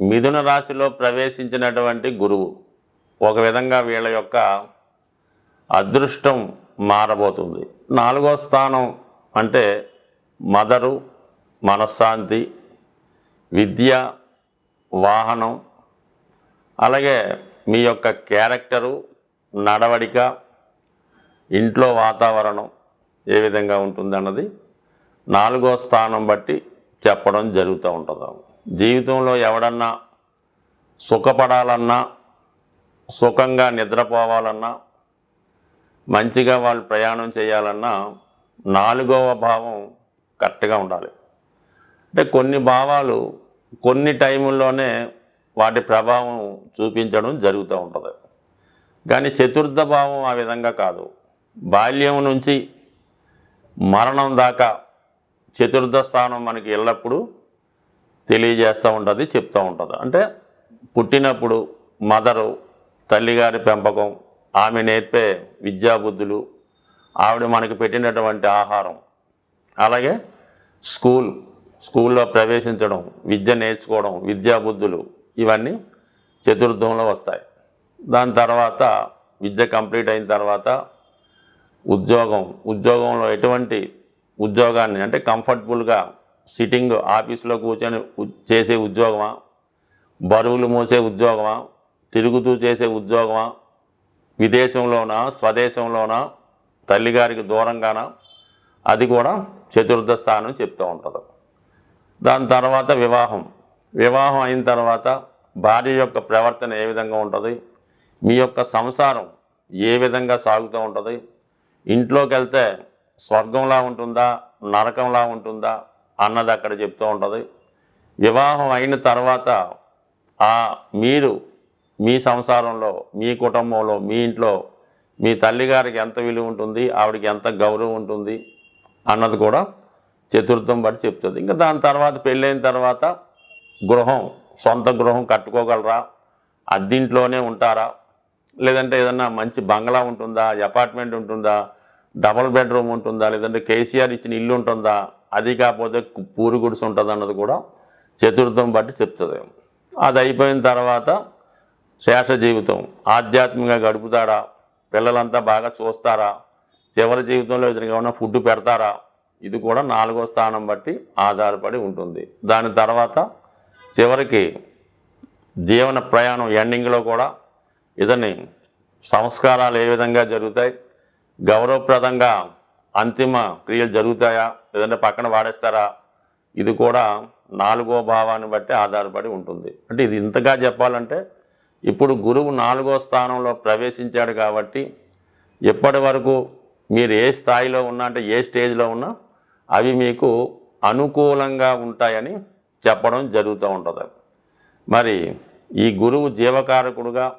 మిథున రాశిలో ప్రవేశించినటువంటి గురువు ఒక విధంగా వీళ్ళ యొక్క అదృష్టం మారబోతుంది. నాలుగో స్థానం అంటే మదరు మనశ్శాంతి విద్య వాహనం అలాగే మీ యొక్క క్యారెక్టరు నడవడిక ఇంట్లో వాతావరణం ఏ విధంగా ఉంటుందన్నది నాలుగో స్థానం బట్టి చెప్పడం జరుగుతూ ఉంటుంది జీవితంలో ఎవడన్నా సుఖపడాలన్నా సుఖంగా నిద్రపోవాలన్నా మంచిగా వాళ్ళు ప్రయాణం చేయాలన్నా నాలుగవ భావం కరెక్ట్గా ఉండాలి. అంటే కొన్ని భావాలు కొన్ని టైముల్లోనే వాటి ప్రభావం చూపించడం జరుగుతూ ఉంటుంది. కానీ చతుర్థ భావం ఆ విధంగా కాదు. బాల్యం నుంచి మరణం దాకా చతుర్థ స్థానం మనకి ఎల్లప్పుడూ తెలియజేస్తూ ఉంటుంది చెప్తూ ఉంటుంది. అంటే పుట్టినప్పుడు మదరు తల్లిగారి పెంపకం ఆమె నేర్పే విద్యాబుద్ధులు ఆవిడ మనకి పెట్టినటువంటి ఆహారం అలాగే స్కూల్ స్కూల్లో ప్రవేశించడం విద్య నేర్చుకోవడం విద్యాబుద్ధులు ఇవన్నీ చతుర్థంలో వస్తాయి. దాని తర్వాత విద్య కంప్లీట్ అయిన తర్వాత ఉద్యోగం ఉద్యోగంలో ఎటువంటి ఉద్యోగాన్ని అంటే కంఫర్టబుల్గా సిట్టింగ్ ఆఫీస్లో కూర్చొని చేసే ఉద్యోగమా? బరువులు మోసే ఉద్యోగమా? తిరుగుతూ చేసే ఉద్యోగమా? విదేశంలోనా? స్వదేశంలోనా? తల్లిగారికి దూరంగానా? అది కూడా చతుర్థ స్థానం చెప్తూ ఉంటుంది. దాని తర్వాత వివాహం. వివాహం అయిన తర్వాత భార్య యొక్క ప్రవర్తన ఏ విధంగా ఉంటుంది? మీ యొక్క సంసారం ఏ విధంగా సాగుతూ ఉంటుంది? ఇంట్లోకి వెళ్తే స్వర్గంలా ఉంటుందా? నరకంలా ఉంటుందా? అన్నది అక్కడ చెప్తూ ఉంటుంది. వివాహం అయిన తర్వాత ఆ మీరు మీ సంసారంలో మీ కుటుంబంలో మీ ఇంట్లో మీ తల్లిగారికి ఎంత విలువ ఉంటుంది ఆవిడకి ఎంత గౌరవం ఉంటుంది అన్నది కూడా చతుర్థం బట్టి చెప్తుంది. ఇంకా దాని తర్వాత పెళ్ళైన తర్వాత గృహం సొంత గృహం కట్టుకోగలరా? అద్దింట్లోనే ఉంటారా? లేదంటే ఏదన్నా మంచి బంగ్లా ఉంటుందా? అపార్ట్మెంట్ ఉంటుందా? డబుల్ బెడ్రూమ్ ఉంటుందా? లేదంటే కేసీఆర్ ఇచ్చిన ఇల్లు ఉంటుందా? అది కాకపోతే పూరు గుడిసి ఉంటుంది అన్నది కూడా చతుర్థం బట్టి చెప్తుంది. అది అయిపోయిన తర్వాత శేష జీవితం. ఆధ్యాత్మికంగా గడుపుతాడా పిల్లలంతా బాగా చూస్తారా? చివరి జీవితంలో ఇతనికి ఏమైనా ఫుడ్ పెడతారా? ఇది కూడా నాలుగో స్థానం బట్టి ఆధారపడి ఉంటుంది. దాని తర్వాత చివరికి జీవన ప్రయాణం ఎండింగ్లో కూడా ఇతని సంస్కారాలు ఏ విధంగా జరుగుతాయి? గౌరవప్రదంగా అంతిమ క్రియలు జరుగుతాయా? లేదంటే పక్కన వాడేస్తారా? ఇది కూడా నాలుగో భావాన్ని బట్టి ఆధారపడి ఉంటుంది. అంటే ఇది ఇంతగా చెప్పాలంటే ఇప్పుడు గురువు నాలుగో స్థానంలో ప్రవేశించాడు కాబట్టి ఎప్పటి వరకు మీరు ఏ స్థాయిలో ఉన్నా అంటే ఏ స్టేజ్లో ఉన్నా అవి మీకు అనుకూలంగా ఉంటాయని చెప్పడం జరుగుతూ ఉంటుంది. మరి ఈ గురువు జీవకారకుడుగా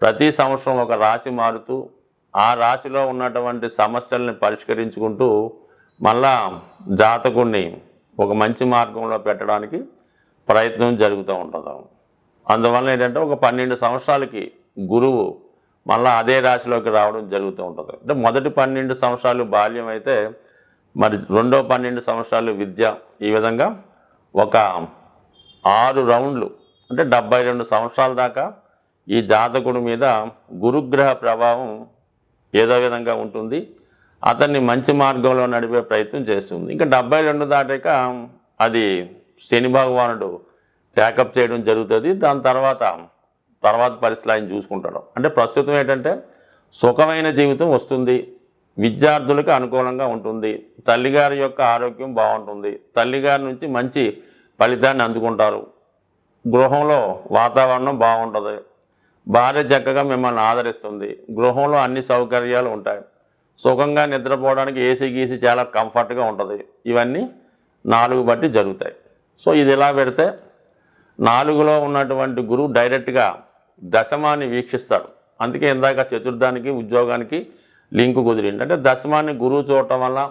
ప్రతి సంవత్సరం ఒక రాశి మారుతూ ఆ రాశిలో ఉన్నటువంటి సమస్యల్ని పరిష్కరించుకుంటూ మళ్ళా జాతకుణ్ణి ఒక మంచి మార్గంలో పెట్టడానికి ప్రయత్నం జరుగుతూ ఉంటుంది. అందువల్ల ఏంటంటే ఒక పన్నెండు సంవత్సరాలకి గురువు మళ్ళీ అదే రాశిలోకి రావడం జరుగుతూ ఉంటుంది. అంటే మొదటి పన్నెండు సంవత్సరాలు బాల్యం అయితే మరి రెండో పన్నెండు సంవత్సరాలు విద్య ఈ విధంగా ఒక ఆరు రౌండ్లు అంటే డెబ్బై రెండు సంవత్సరాల దాకా ఈ జాతకుడి మీద గురుగ్రహ ప్రభావం ఏదో విధంగా ఉంటుంది. అతన్ని మంచి మార్గంలో నడిపే ప్రయత్నం చేస్తుంది. ఇంకా డెబ్బై రెండు దాటాక అది శని భగవానుడు ప్యాకప్ చేయడం జరుగుతుంది. దాని తర్వాత తర్వాత పరిస్థితులు ఆయన చూసుకుంటాడు. అంటే ప్రస్తుతం ఏంటంటే సుఖమైన జీవితం వస్తుంది. విద్యార్థులకు అనుకూలంగా ఉంటుంది. తల్లిగారి యొక్క ఆరోగ్యం బాగుంటుంది. తల్లిగారి నుంచి మంచి ఫలితాన్ని అందుకుంటారు. గృహంలో వాతావరణం బాగుంటుంది. భార్య చక్కగా మిమ్మల్ని ఆదరిస్తుంది. గృహంలో అన్ని సౌకర్యాలు ఉంటాయి. సుఖంగా నిద్రపోవడానికి ఏసీ గీసీ చాలా కంఫర్ట్గా ఉంటుంది. ఇవన్నీ నాలుగు బట్టి జరుగుతాయి. సో ఇది ఇలా పెడితే నాలుగులో ఉన్నటువంటి గురువు డైరెక్ట్గా దశమాన్ని వీక్షిస్తాడు. అందుకే ఇందాక చతుర్థానికి ఉద్యోగానికి లింకు కుదిరింది. అంటే దశమాన్ని గురువు చూడటం వల్ల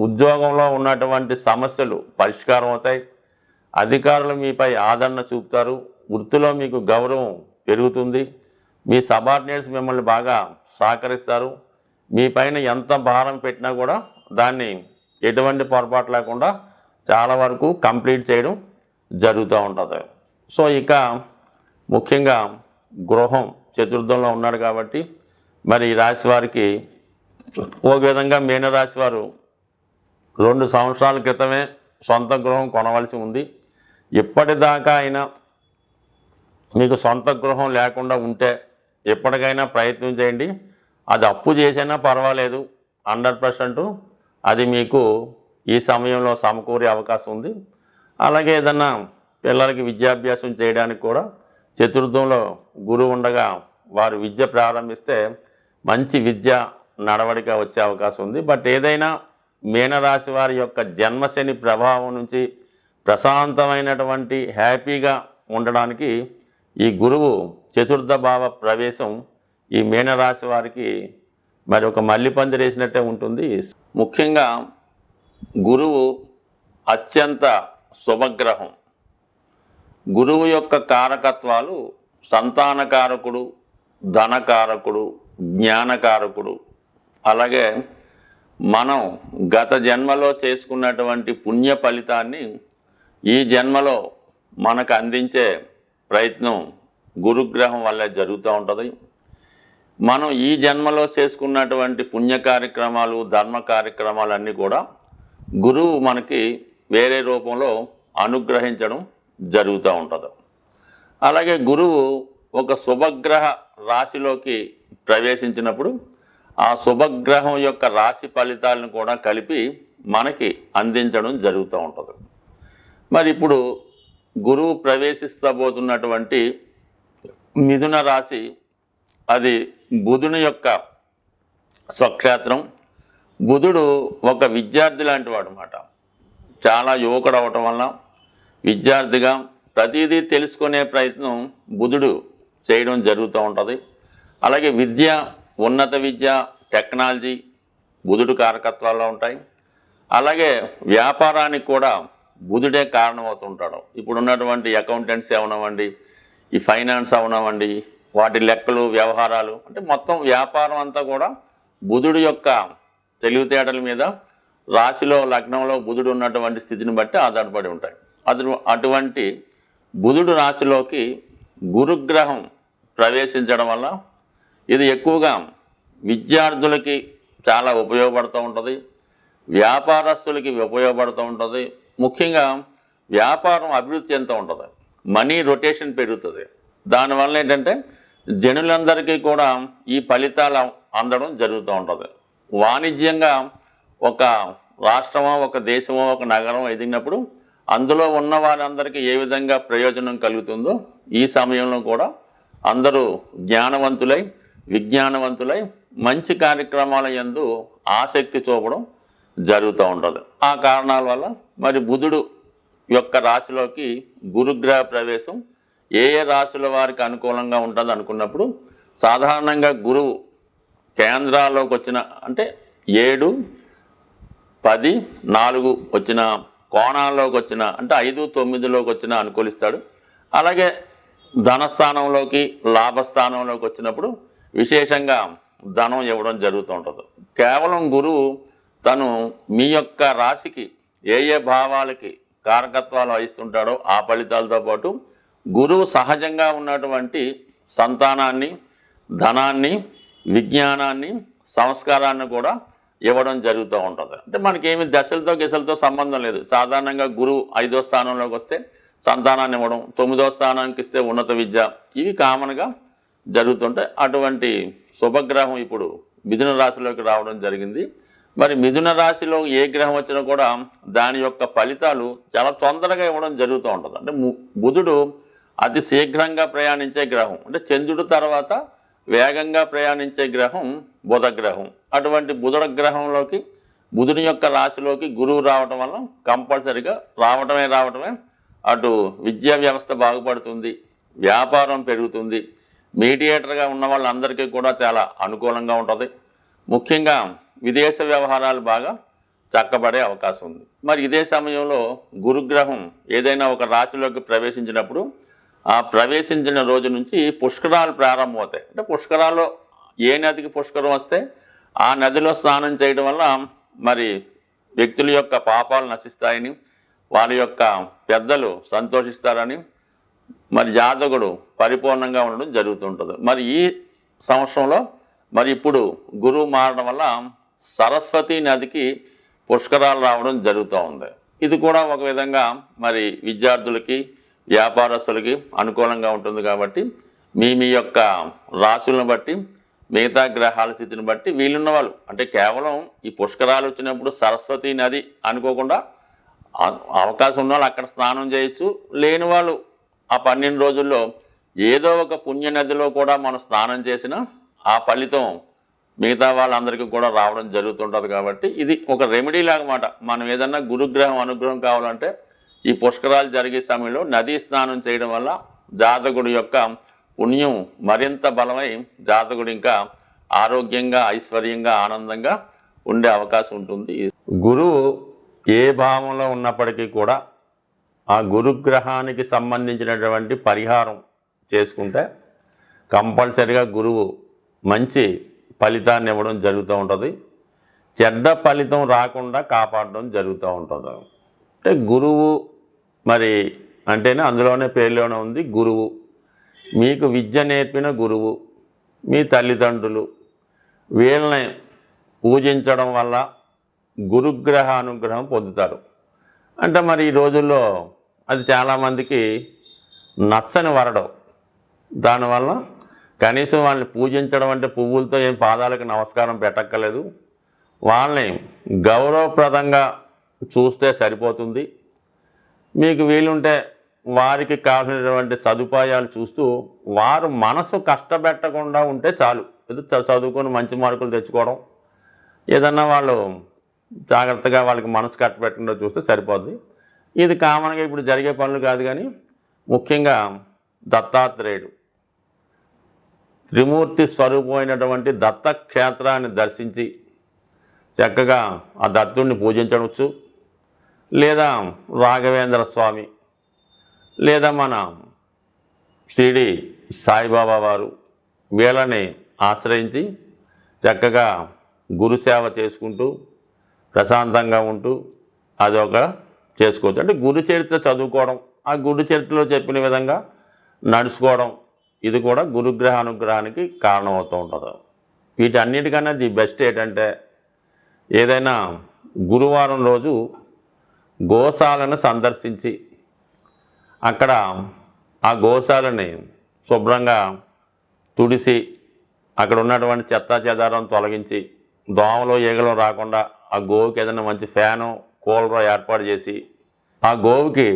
ఉద్యోగంలో ఉన్నటువంటి సమస్యలు పరిష్కారం అవుతాయి. అధికారులు మీపై ఆదరణ చూపుతారు. వృత్తిలో మీకు గౌరవం పెరుగుతుంది. మీ సబార్డినేట్స్ మిమ్మల్ని బాగా సహకరిస్తారు. మీ పైన ఎంత భారం పెట్టినా కూడా దాన్ని ఎటువంటి పొరపాటు లేకుండా చాలా వరకు కంప్లీట్ చేయడం జరుగుతూ ఉంటుంది. సో ఇక ముఖ్యంగా గృహం చతుర్థంలో ఉన్నాడు కాబట్టి మరి ఈ రాశి వారికి ఒక విధంగా మీనరాశి వారు రెండు సంవత్సరాల క్రితమే సొంత గృహం కొనవలసి ఉంది. ఇప్పటిదాకా అయినా మీకు సొంత గృహం లేకుండా ఉంటే ఎప్పటికైనా ప్రయత్నం చేయండి. అది అప్పు చేసైనా పర్వాలేదు. హండ్రెడ్ పర్సెంట్ అది మీకు ఈ సమయంలో సమకూరే అవకాశం ఉంది. అలాగే ఏదన్నా పిల్లలకి విద్యాభ్యాసం చేయడానికి కూడా చతుర్థంలో గురువు ఉండగా వారు విద్య ప్రారంభిస్తే మంచి విద్య నడవడిక వచ్చే అవకాశం ఉంది. బట్ ఏదైనా మీనరాశి వారి యొక్క జన్మశని ప్రభావం నుంచి ప్రశాంతమైనటువంటి హ్యాపీగా ఉండడానికి ఈ గురువు చతుర్థ భావ ప్రవేశం ఈ మీనరాశి వారికి మరి ఒక మల్లిపందిరి వేసినట్టే ఉంటుంది. ముఖ్యంగా గురువు అత్యంత శుభగ్రహం. గురువు యొక్క కారకత్వాలు సంతానకారకుడు ధనకారకుడు జ్ఞానకారకుడు. అలాగే మనం గత జన్మలో చేసుకున్నటువంటి పుణ్య ఫలితాన్ని ఈ జన్మలో మనకు అందించే ప్రయత్నం గురుగ్రహం వల్ల జరుగుతూ ఉంటుంది. మనం ఈ జన్మలో చేసుకున్నటువంటి పుణ్య కార్యక్రమాలు ధర్మ కార్యక్రమాలు అన్నీ కూడా గురువు మనకి వేరే రూపంలో అనుగ్రహించడం జరుగుతూ ఉంటుంది. అలాగే గురువు ఒక శుభగ్రహ రాశిలోకి ప్రవేశించినప్పుడు ఆ శుభగ్రహం యొక్క రాశి ఫలితాలను కూడా కలిపి మనకి అందించడం జరుగుతూ ఉంటుంది. మరి ఇప్పుడు గురువు ప్రవేశిస్తబోతున్నటువంటి మిథున రాశి అది బుధుని యొక్క స్వక్షేత్రం. బుధుడు ఒక విద్యార్థి లాంటి వాడు అనమాట చాలా యువకుడు అవటం వల్ల విద్యార్థిగా ప్రతిదీ తెలుసుకునే ప్రయత్నం బుధుడు చేయడం జరుగుతూ ఉంటుంది. అలాగే విద్య ఉన్నత విద్య టెక్నాలజీ బుధుడు కారకత్వాల్లో ఉంటాయి. అలాగే వ్యాపారానికి కూడా బుధుడే కారణమవుతుంటాడు. ఇప్పుడు ఉన్నటువంటి అకౌంటెంట్స్ అవనవ్వండి ఈ ఫైనాన్స్ అవనవ్వండి వాటి లెక్కలు వ్యవహారాలు అంటే మొత్తం వ్యాపారం అంతా కూడా బుధుడు యొక్క తెలివితేటల మీద రాశిలో లగ్నంలో బుధుడు ఉన్నటువంటి స్థితిని బట్టి ఆధారపడి ఉంటాయి. అటు అటువంటి బుధుడు రాశిలోకి గురుగ్రహం ప్రవేశించడం వల్ల ఇది ఎక్కువగా విద్యార్థులకి చాలా ఉపయోగపడుతూ ఉంటుంది. వ్యాపారస్తులకి ఉపయోగపడుతూ ఉంటుంది. ముఖ్యంగా వ్యాపారం అభివృద్ధి ఎంత ఉంటుంది? మనీ రొటేషన్ పెరుగుతుంది. దానివల్ల ఏంటంటే జనులందరికీ కూడా ఈ ఫలితాలు అందడం జరుగుతూ ఉంటుంది. వాణిజ్యంగా ఒక రాష్ట్రమో ఒక దేశమో ఒక నగరం ఎదిగినప్పుడు అందులో ఉన్న వారందరికీ ఏ విధంగా ప్రయోజనం కలుగుతుందో ఈ సమయంలో కూడా అందరూ జ్ఞానవంతులై విజ్ఞానవంతులై మంచి కార్యక్రమాల యందు ఆసక్తి చూపడం జరుగుతూ ఉంటుంది. ఆ కారణాల వల్ల మరి బుధుడు యొక్క రాశిలోకి గురుగ్రహ ప్రవేశం ఏ ఏ రాశుల వారికి అనుకూలంగా ఉంటుంది అనుకున్నప్పుడు సాధారణంగా గురువు కేంద్రాల్లోకి వచ్చిన అంటే ఏడు పది నాలుగు వచ్చిన కోణాల్లోకి వచ్చిన అంటే ఐదు తొమ్మిదిలోకి వచ్చిన అనుకూలిస్తాడు. అలాగే ధనస్థానంలోకి లాభస్థానంలోకి వచ్చినప్పుడు విశేషంగా ధనం ఇవ్వడం జరుగుతూ ఉంటుంది. కేవలం గురువు తను మీ యొక్క రాశికి ఏ ఏ భావాలకి కారకత్వాలు వహిస్తుంటాడో ఆ ఫలితాలతో పాటు గురువు సహజంగా ఉన్నటువంటి సంతానాన్ని ధనాన్ని విజ్ఞానాన్ని సంస్కారాన్ని కూడా ఇవ్వడం జరుగుతూ ఉంటుంది. అంటే మనకేమి దశలతో గెసలతో సంబంధం లేదు. సాధారణంగా గురువు ఐదో స్థానంలోకి వస్తే సంతానాన్ని ఇవ్వడం తొమ్మిదో స్థానానికి ఇస్తే ఉన్నత విద్య ఇవి కామన్గా జరుగుతుంటాయి అటువంటి శుభగ్రహం ఇప్పుడు మిథున రాశిలోకి రావడం జరిగింది. మరి మిథున రాశిలో ఏ గ్రహం వచ్చినా కూడా దాని యొక్క ఫలితాలు చాలా తొందరగా ఇవ్వడం జరుగుతూ ఉంటుంది. అంటే ము- బుధుడు అతి శీఘ్రంగా ప్రయాణించే గ్రహం. అంటే చంద్రుడు తర్వాత వేగంగా ప్రయాణించే గ్రహం బుధ గ్రహం అటువంటి బుధుడ గ్రహంలోకి బుధుని యొక్క రాశిలోకి గురువు రావటం వల్ల కంపల్సరిగా రావటమే రావటమే అటు విద్యా వ్యవస్థ బాగుపడుతుంది వ్యాపారం పెరుగుతుంది. మీడియేటర్గా ఉన్న వాళ్ళందరికీ కూడా చాలా అనుకూలంగా ఉంటుంది. ముఖ్యంగా విదేశ వ్యవహారాలు బాగా చక్కబడే అవకాశం ఉంది. మరి ఇదే సమయంలో గురుగ్రహం ఏదైనా ఒక రాశిలోకి ప్రవేశించినప్పుడు ఆ ప్రవేశించిన రోజు నుంచి పుష్కరాలు ప్రారంభమవుతాయి. అంటే పుష్కరాల్లో ఏ నదికి పుష్కరం వస్తే ఆ నదిలో స్నానం చేయడం వల్ల మరి వ్యక్తుల యొక్క పాపాలు నశిస్తాయని వారి యొక్క పెద్దలు సంతోషిస్తారని మరి జాతకుడు పరిపూర్ణంగా ఉండడం జరుగుతుంటుంది. మరి ఈ సంవత్సరంలో మరి ఇప్పుడు గురువు మారడం వల్ల సరస్వతి నదికి పుష్కరాలు రావడం జరుగుతూ ఉంది. ఇది కూడా ఒక విధంగా మరి విద్యార్థులకి వ్యాపారస్తులకి అనుకూలంగా ఉంటుంది కాబట్టి మీ మీ యొక్క రాశులను బట్టి మిగతా గ్రహాల స్థితిని బట్టి వీళ్ళున్న వాళ్ళు అంటే కేవలం ఈ పుష్కరాలు వచ్చినప్పుడు సరస్వతి నది అనుకోకుండా అవకాశం ఉన్న వాళ్ళు అక్కడ స్నానం చేయొచ్చు. లేని వాళ్ళు ఆ పన్నెండు రోజుల్లో ఏదో ఒక పుణ్య నదిలో కూడా మనం స్నానం చేసినా ఆ ఫలితం మిగతా వాళ్ళందరికీ కూడా రావడం జరుగుతుంటుంది కాబట్టి ఇది ఒక రెమెడీ లాగమాట. మనం ఏదన్నా గురుగ్రహం అనుగ్రహం కావాలంటే ఈ పుష్కరాలు జరిగే సమయంలో నదీ స్నానం చేయడం వల్ల జాతకుడి యొక్క పుణ్యం మరింత బలమై జాతకుడు ఇంకా ఆరోగ్యంగా ఐశ్వర్యంగా ఆనందంగా ఉండే అవకాశం ఉంటుంది. గురువు ఏ భావంలో ఉన్నప్పటికీ కూడా ఆ గురుగ్రహానికి సంబంధించినటువంటి పరిహారం చేసుకుంటే కంపల్సరిగా గురువు మంచి ఫలితాన్ని ఇవ్వడం జరుగుతూ ఉంటుంది. చెడ్డ ఫలితం రాకుండా కాపాడడం జరుగుతూ ఉంటుంది. అంటే గురువు మరి అంటేనే అందులోనే పేర్లోనే ఉంది గురువు. మీకు విద్య నేర్పిన గురువు మీ తల్లిదండ్రులు వీళ్ళని పూజించడం వల్ల గురుగ్రహ అనుగ్రహం పొందుతారు. అంటే మరి ఈ రోజుల్లో అది చాలామందికి నచ్చని వరడం. దానివల్ల కనీసం వాళ్ళని పూజించడం అంటే పువ్వులతో ఏం పాదాలకు నమస్కారం పెట్టక్కర్లేదు. వాళ్ళని గౌరవప్రదంగా చూస్తే సరిపోతుంది. మీకు వీలుంటే వారికి కావాల్సినటువంటి సదుపాయాలు చూస్తూ వారు మనసు కష్టపెట్టకుండా ఉంటే చాలు. ఏదో చదువుకొని మంచి మార్కులు తెచ్చుకోవడం. ఏదన్నా వాళ్ళు జాగ్రత్తగా వాళ్ళకి మనసు కట్టబెట్టకుండా చూస్తే సరిపోద్ది. ఇది కామన్గా ఇప్పుడు జరిగే పనులు కాదు కానీ ముఖ్యంగా దత్తాత్రేయుడు. త్రిమూర్తి స్వరూపమైనటువంటి దత్తక్షేత్రాన్ని దర్శించి చక్కగా ఆ దత్తుడిని పూజించవచ్చు. లేదా రాఘవేంద్ర స్వామి లేదా మన షిరిడి సాయిబాబా వారు వీళ్ళని ఆశ్రయించి చక్కగా గురుసేవ చేసుకుంటూ ప్రశాంతంగా ఉంటూ అదొక చేసుకోవచ్చు. అంటే గురు చరిత్ర చదువుకోవడం ఆ గురు చరిత్రలో చెప్పిన విధంగా నడుచుకోవడం ఇది కూడా గురుగ్రహ అనుగ్రహానికి కారణమవుతూ ఉంటుంది. వీటన్నిటికన్నా ది బెస్ట్ ఏంటంటే ఏదైనా గురువారం రోజు గోశాలను సందర్శించి అక్కడ ఆ గోశాలని శుభ్రంగా తుడిసి అక్కడ ఉన్నటువంటి చెత్త చెదారం తొలగించి దోమలు ఈగలు రాకుండా ఆ గోవుకి ఏదైనా మంచి ఫ్యాను కూలరో ఏర్పాటు చేసి ఆ గోవుకి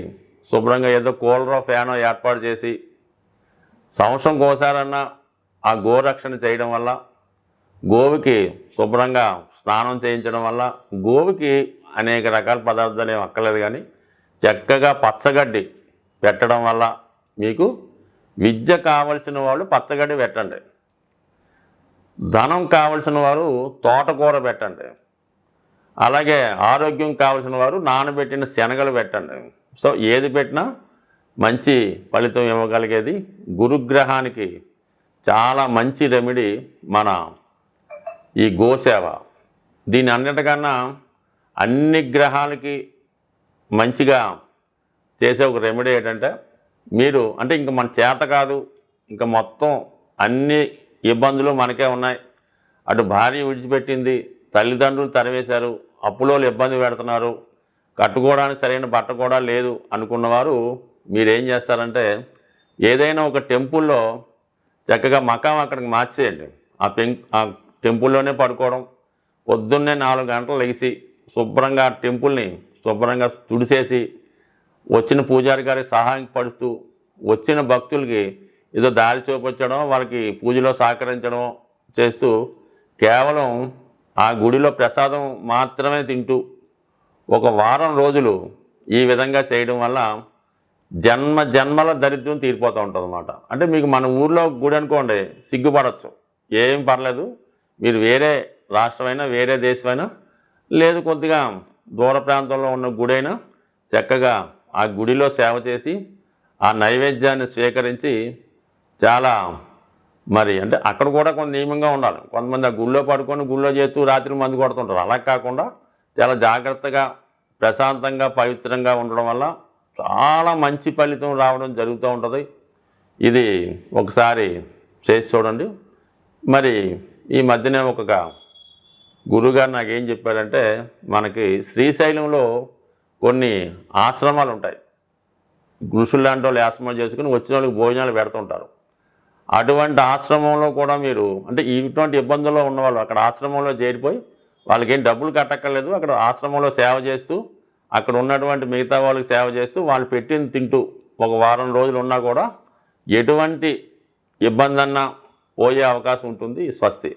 శుభ్రంగా ఏదో కూలరో ఫ్యానో ఏర్పాటు చేసి సంవత్సరం కోసారన్నా ఆ గోరక్షణ చేయడం వల్ల గోవుకి శుభ్రంగా స్నానం చేయించడం వల్ల గోవుకి అనేక రకాల పదార్థాలు ఏమి అక్కర్లేదు కానీ చక్కగా పచ్చగడ్డి పెట్టడం వల్ల మీకు విద్య కావలసిన వాళ్ళు పచ్చగడ్డి పెట్టండి. ధనం కావలసిన వారు తోటకూర పెట్టండి. అలాగే ఆరోగ్యం కావలసిన వారు నానబెట్టిన శనగలు పెట్టండి. సో ఏది పెట్టినా మంచి ఫలితం ఇవ్వగలిగేది గురుగ్రహానికి చాలా మంచి రెమెడీ మన ఈ గోసేవ. దీని అన్నిటికన్నా అన్ని గ్రహాలకి మంచిగా చేసే ఒక రెమెడీ ఏంటంటే మీరు అంటే ఇంక మన చేత కాదు ఇంకా మొత్తం అన్ని ఇబ్బందులు మనకే ఉన్నాయి. అటు భార్య విడిచిపెట్టింది తల్లిదండ్రులు తరివేశారు అప్పులోళ్ళు ఇబ్బంది పెడుతున్నారు కట్టుకోవడానికి సరైన బట్ట కూడా లేదు అనుకున్నవారు మీరేం చేస్తారంటే ఏదైనా ఒక టెంపుల్లో చక్కగా మకాం అక్కడికి మార్చేయండి. ఆ పెం ఆ టెంపుల్లోనే పడుకోవడం పొద్దున్నే నాలుగు గంటలు లెగిసి శుభ్రంగా ఆ టెంపుల్ని శుభ్రంగా తుడిసేసి వచ్చిన పూజారి గారికి సహాయం పడుతూ వచ్చిన భక్తులకి ఏదో దారి చూపించడం వాళ్ళకి పూజలో సహకరించడం చేస్తూ కేవలం ఆ గుడిలో ప్రసాదం మాత్రమే తింటూ ఒక వారం రోజులు ఈ విధంగా చేయడం వల్ల జన్మ జన్మల దరిద్రం తీరిపోతూ ఉంటుంది అనమాట అంటే మీకు మన ఊర్లో గుడి అనుకోండి సిగ్గుపడచ్చు. ఏం పర్లేదు. మీరు వేరే రాష్ట్రమైనా వేరే దేశమైనా లేదు కొద్దిగా దూర ప్రాంతంలో ఉన్న గుడైనా చక్కగా ఆ గుడిలో సేవ చేసి ఆ నైవేద్యాన్ని స్వీకరించి చాలా మరి అంటే అక్కడ కూడా కొంత నియమంగా ఉండాలి. కొంతమంది ఆ గుళ్ళో పడుకొని గుళ్ళో చేస్తూ రాత్రి మందు కొడుతుంటారు. అలా కాకుండా చాలా జాగ్రత్తగా ప్రశాంతంగా పవిత్రంగా ఉండడం వల్ల చాలా మంచి ఫలితం రావడం జరుగుతూ ఉంటుంది. ఇది ఒకసారి చేసి చూడండి. మరి ఈ మధ్యనే ఒక గురుగారు నాకేం చెప్పారంటే మనకి శ్రీశైలంలో కొన్ని ఆశ్రమాలు ఉంటాయి. ఋషులు లాంటి వాళ్ళు ఆశ్రమాలు చేసుకుని వచ్చిన వాళ్ళకి భోజనాలు పెడుతుంటారు అటువంటి ఆశ్రమంలో కూడా మీరు అంటే ఇటువంటి ఇబ్బందుల్లో ఉన్నవాళ్ళు అక్కడ ఆశ్రమంలో చేరిపోయి వాళ్ళకి ఏం డబ్బులు కట్టక్కర్లేదు అక్కడ ఆశ్రమంలో సేవ చేస్తూ అక్కడ ఉన్నటువంటి మిగతా వాళ్ళకి సేవ చేస్తూ వాళ్ళు పెట్టింది తింటూ ఒక వారం రోజులు ఉన్నా కూడా ఎటువంటి ఇబ్బంది అన్నా పోయే అవకాశం ఉంటుంది స్వస్తి.